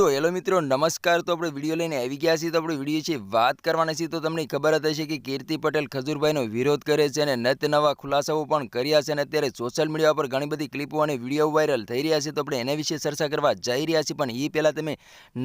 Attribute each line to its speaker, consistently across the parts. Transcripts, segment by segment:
Speaker 1: તો હેલો મિત્રો, નમસ્કાર. તો આપણે વીડિયો લઈને આવી ગયા છીએ. તો આપણે વીડિયો છે વાત કરવાના છીએ. તો તમને ખબર જ હશે કે કીર્તિ પટેલ ખજૂરભાઈનો વિરોધ કરે છે અને નત નવા ખુલાસાઓ પણ કર્યા છે અને અત્યારે સોશિયલ મીડિયા પર ઘણી બધી ક્લિપો અને વીડિયો વાયરલ થઈ રહ્યા છે. તો આપણે એના વિશે ચર્ચા કરવા જઈ રહ્યા છીએ. પણ એ પહેલાં તમે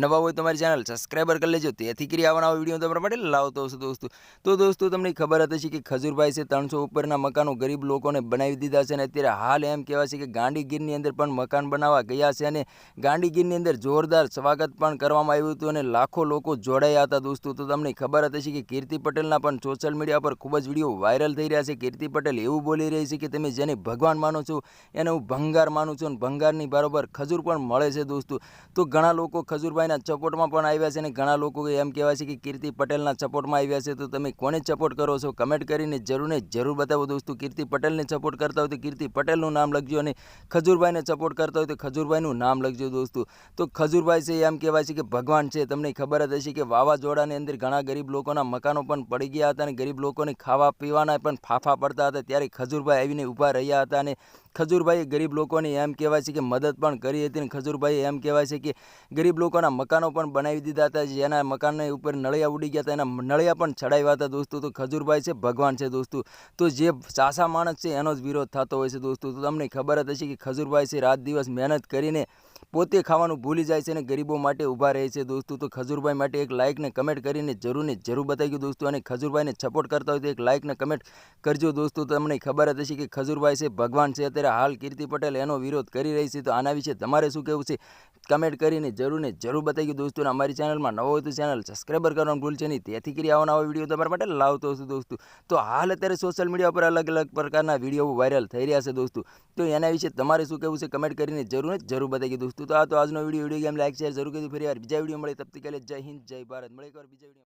Speaker 1: નવા હોય તમારી મારી ચેનલ સબસ્ક્રાઈબર કરી લેજો. તેથી કરી આવવાના વીડિયો તમારા માટે લાવતો હશે દોસ્તો. તો દોસ્તો, તમને ખબર હશે કે ખજૂરભાઈ છે ત્રણસો ઉપરના મકાનો ગરીબ લોકોને બનાવી દીધા છે અને અત્યારે હાલ એમ કહેવાય છે કે ગાંડીગીરની અંદર પણ મકાન બનાવવા ગયા છે અને ગાંડીગીરની અંદર જોરદાર સ્વાગત પણ કરવામાં આવ્યું હતું અને લાખો લોકો જોડાયા હતા દોસ્તો. તો તમને ખબર હતી કે કીર્તિ પટેલના પણ સોશિયલ મીડિયા પર ખૂબ જ વીડિયો વાયરલ થઈ રહ્યા છે. કીર્તિ પટેલ એવું બોલી રહી છે કે તમે જેને ભગવાન માનો છો, એને હું ભંગાર માનું છું અને ભંગારની બરાબર ખજૂર પણ મળે છે દોસ્તો. તો ઘણા લોકો ખજૂરભાઈના સપોર્ટમાં પણ આવ્યા છે અને ઘણા લોકો એમ કહેવાય છે કે કીર્તિ પટેલના સપોર્ટમાં આવ્યા છે. તો તમે કોને સપોર્ટ કરો છો? કમેન્ટ કરીને જરૂર ને જરૂર બતાવો દોસ્તો. કીર્તિ પટેલને સપોર્ટ કરતા હોય તો કીર્તિ પટેલનું નામ લખજો અને ખજૂરભાઈને સપોર્ટ કરતા હોય તો ખજૂરભાઈનું નામ લખજો દોસ્તો. તો ખજૂરભાઈ છે, એમ કહેવાય છે કે ભગવાન છે. તમને ખબર જ હશે કે વાવાઝોડાની અંદર ઘણા ગરીબ લોકોના મકાનો પણ પડી ગયા હતા અને ગરીબ લોકોને ખાવા પીવાના પણ ફાફા પડતા હતા. ત્યારે ખજૂરભાઈ આવીને ઊભા રહ્યા હતા અને ખજૂરભાઈએ ગરીબ લોકોની એમ કહેવાય છે કે મદદ પણ કરી હતી અને ખજૂરભાઈએ એમ કહેવાય છે કે ગરીબ લોકોના મકાનો પણ બનાવી દીધા હતા, જેના મકાનની ઉપર નળિયા ઉડી ગયા હતા, એના નળિયા પણ ચડાવ્યા હતા દોસ્તો. તો ખજૂરભાઈ છે, ભગવાન છે દોસ્તો. તો જે સાસા માણસ છે એનો જ વિરોધ થતો હોય છે દોસ્તો. તો તમને ખબર જ હશે કે ખજૂરભાઈ છે રાત દિવસ મહેનત કરીને પોતે ખાવાનું ભૂલી જાય છે અને ગરીબો માટે ઊભા રહે છે દોસ્તો. તો ખજૂરભાઈ માટે એક લાઇકને કમેન્ટ કરીને જરૂર ને જરૂર બતાવી ગયું દોસ્તો. અને ખજૂરભાઈને સપોર્ટ કરતા હોય તો એક લાઇકને કમેન્ટ કરજો દોસ્તો. તમને ખબર જ હશે કે ખજૂરભાઈ છે, ભગવાન છે, અત્યારે હાલ કીર્તિ પટેલ એનો વિરોધ કરી રહી છે, તો આના વિશે તમારે શું કહેવું છે? કમેન્ટ કરીને જરૂર ને જરૂર બતાવી દોસ્તો અમારી ચેનલમાં નવો હોય ચેનલ સબસ્ક્રાઈબર કરવાનું ભૂલશે નહીં. તેથી કરી આવવાના નવો વીડિયો તમારા માટે લાવતો હશું દોસ્તો. તો હાલ અત્યારે સોશિયલ મીડિયા પર અલગ અલગ પ્રકારના વીડિયો વાયરલ થઈ રહ્યા છે દોસ્તો. તો એના વિશે તમારે શું કહેવું છે? કમેન્ટ કરીને જરૂર જરૂર બતાવી દોસ્તો. તો આ તો આજનો video video game like share જરૂર કીધું ફરી વાર બીજા વીડિયો મળે, તબ તક જય હિન્દ, જય ભારત. મળે એક બીજા વીડિયો